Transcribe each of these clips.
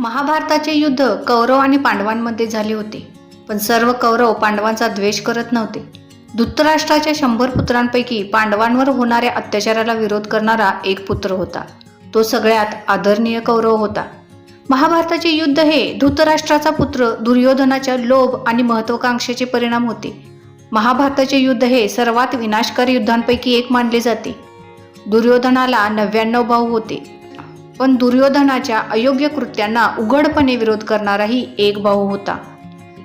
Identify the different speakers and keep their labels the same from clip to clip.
Speaker 1: महाभारताचे युद्ध कौरव आणि पांडवांमध्ये झाले होते. पण सर्व कौरव पांडवांचा द्वेष करत नव्हते. धृतराष्ट्राच्या शंभर पुत्रांपैकी पांडवांवर होणाऱ्या अत्याचाराला विरोध करणारा एक पुत्र होता. तो सगळ्यात आदरणीय कौरव होता. महाभारताचे युद्ध हे धृतराष्ट्राचा पुत्र दुर्योधनाच्या लोभ आणि महत्वाकांक्षेचे परिणाम होते. महाभारताचे युद्ध हे सर्वात विनाशकारी युद्धांपैकी एक मानले जाते. दुर्योधनाला नव्याण्णव भाऊ होते. पण दुर्योधनाच्या अयोग्य कृत्यांना उघडपणे विरोध करणाराही एक भाऊ होता.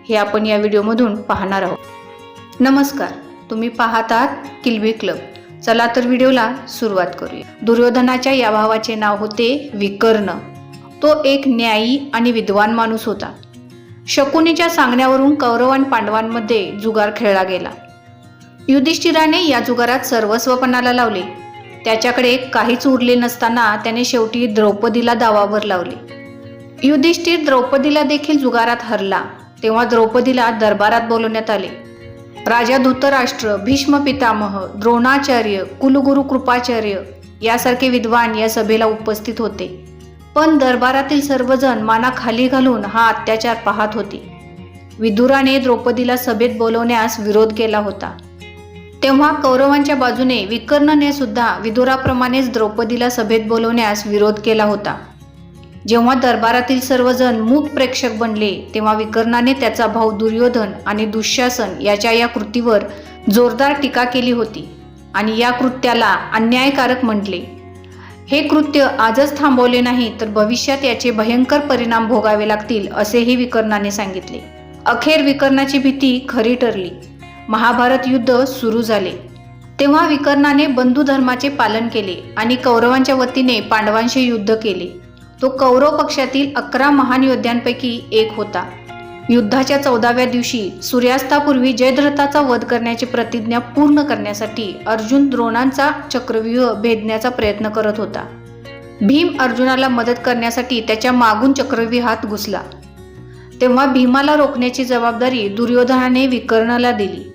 Speaker 1: हे आपण या व्हिडिओमधून पाहणार आहोत. नमस्कार तुम्ही पाहतात किल्बी क्लब. चला तर व्हिडिओला सुरुवात करूया. दुर्योधनाच्या या भावाचे नाव होते विकर्ण. तो एक न्यायी आणि विद्वान माणूस होता. शकुनीच्या सांगण्यावरून कौरव आणि पांडवांमध्ये जुगार खेळला गेला. युधिष्ठिराने या जुगारात सर्वस्वपणाला लावले. त्याच्याकडे काहीच उरले नसताना त्याने शेवटी द्रौपदीला दावावर लावले. युधिष्ठिर द्रौपदीला देखील जुगारात हरला तेव्हा द्रौपदीला दरबारात बोलवण्यात आले. राजा धृतराष्ट्र भीष्म पितामह द्रोणाचार्य कुलगुरू कृपाचार्य यासारखे विद्वान या सभेला उपस्थित होते. पण दरबारातील सर्वजण माना खाली घालून हा अत्याचार पाहत होते. विदुराने द्रौपदीला सभेत बोलवण्यास विरोध केला होता. तेव्हा कौरवांच्या बाजूने विकर्णने सुद्धा विदुराप्रमाणेच द्रौपदीला सभेत बोलवण्यास विरोध केला होता. जेव्हा दरबारातील सर्वजण मूक प्रेक्षक बनले तेव्हा विकर्णाने त्याचा भाऊ दुर्योधन आणि दुःशासन याच्या या कृतीवर जोरदार टीका केली होती आणि या कृत्याला अन्यायकारक म्हटले. हे कृत्य आजच थांबवले नाही तर भविष्यात याचे भयंकर परिणाम भोगावे लागतील असेही विकर्णाने सांगितले. अखेर विकर्णाची भीती खरी ठरली. महाभारत युद्ध सुरू झाले. तेव्हा विकर्णाने बंधू धर्माचे पालन केले आणि कौरवांच्या वतीने पांडवांशी युद्ध केले. तो कौरव पक्षातील अकरा महान योद्ध्यांपैकी एक होता. युद्धाच्या चौदाव्या दिवशी सूर्यास्तापूर्वी जयद्रथाचा वध करण्याची प्रतिज्ञा पूर्ण करण्यासाठी अर्जुन द्रोणांचा चक्रव्यूह भेदण्याचा प्रयत्न करत होता. भीम अर्जुनाला मदत करण्यासाठी त्याच्या मागून चक्रव्यूहात घुसला. तेव्हा भीमाला रोखण्याची जबाबदारी दुर्योधनाने विकर्णाला दिली.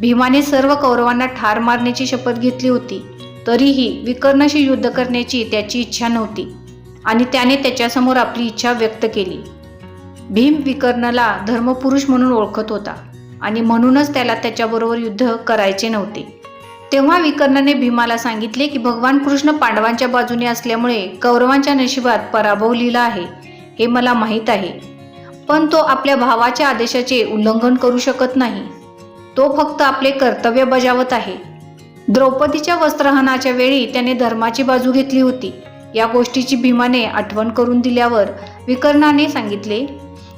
Speaker 1: भीमाने सर्व कौरवांना ठार मारण्याची शपथ घेतली होती. तरीही विकर्णाशी युद्ध करण्याची त्याची इच्छा नव्हती आणि त्याने त्याच्यासमोर आपली इच्छा व्यक्त केली. भीम विकर्णाला धर्मपुरुष म्हणून ओळखत होता आणि म्हणूनच त्याला त्याच्याबरोबर युद्ध करायचे नव्हते. तेव्हा विकर्णाने भीमाला सांगितले की भगवान कृष्ण पांडवांच्या बाजूने असल्यामुळे कौरवांच्या नशिबात पराभव लिहिला आहे. हे मला माहीत आहे. पण तो आपल्या भावाच्या आदेशाचे उल्लंघन करू शकत नाही. तो फक्त आपले कर्तव्य बजावत आहे. द्रौपदीच्या वस्त्रहनाच्या वेळी त्याने धर्माची बाजू घेतली होती. या गोष्टीची भीमाने आठवण करून दिल्यावर विकर्णाने सांगितले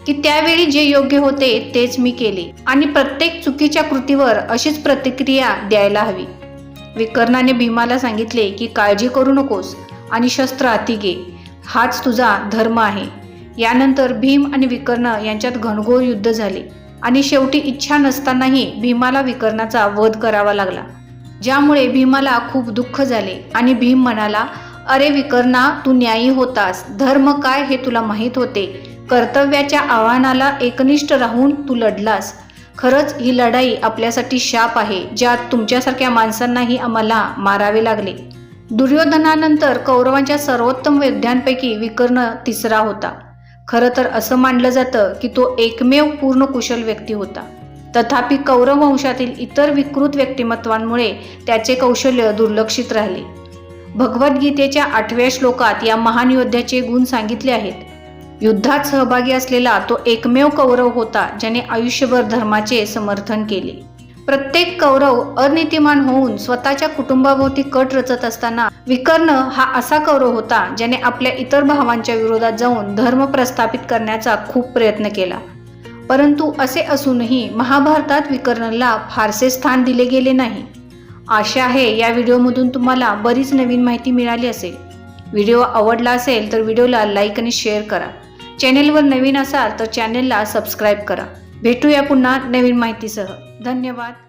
Speaker 1: की त्यावेळी जे योग्य होते तेच मी केले आणि प्रत्येक चुकीच्या कृतीवर अशीच प्रतिक्रिया द्यायला हवी. विकर्णाने भीमाला सांगितले की काळजी करू नकोस आणि शस्त्र हाती घे. हाच तुझा धर्म आहे. यानंतर भीम आणि विकर्ण यांच्यात घनघोर युद्ध झाले. आणि शेवटी इच्छा नसतानाही भीमाला विकर्णाचा वध करावा लागला. ज्यामुळे भीमाला खूप दुःख झाले आणि भीम म्हणाला अरे विकर्णा तू न्यायी होतास. धर्म काय हे तुला माहीत होते? कर्तव्याच्या आव्हानाला एकनिष्ठ राहून तू लढलास. खरंच ही लढाई आपल्यासाठी शाप आहे ज्यात तुमच्यासारख्या माणसांनाही आम्हाला मारावे लागले. दुर्योधनानंतर कौरवांच्या सर्वोत्तम योद्ध्यांपैकी विकर्ण तिसरा होता. खरं तर असं मानलं जातं की तो एकमेव पूर्ण कुशल व्यक्ती होता. तथापि कौरव वंशातील इतर विकृत व्यक्तिमत्वांमुळे त्याचे कौशल्य दुर्लक्षित राहिले. भगवद्गीतेच्या आठव्या श्लोकात या महान योद्ध्याचे गुण सांगितले आहेत. युद्धात सहभागी असलेला तो एकमेव कौरव होता ज्याने आयुष्यभर धर्माचे समर्थन केले. प्रत्येक कौरव अनितिमान होऊन स्वतःच्या कुटुंबाभोवती कट रचत असताना विकर्ण हा असा कौरव होता ज्याने आपल्या इतर भावांच्या विरोधात जाऊन धर्म प्रस्थापित करण्याचा खूप प्रयत्न केला. परंतु असे असूनही महाभारतात विकर्णला फारसे स्थान दिले गेले नाही. आशा आहे या व्हिडिओमधून तुम्हाला बरीच नवीन माहिती मिळाली असेल. व्हिडिओ आवडला असेल तर व्हिडिओला लाईक आणि शेअर करा. चॅनेलवर नवीन असाल तर चॅनेलला सबस्क्राईब करा. भेटूया पुन्हा नवीन माहितीसह. धन्यवाद.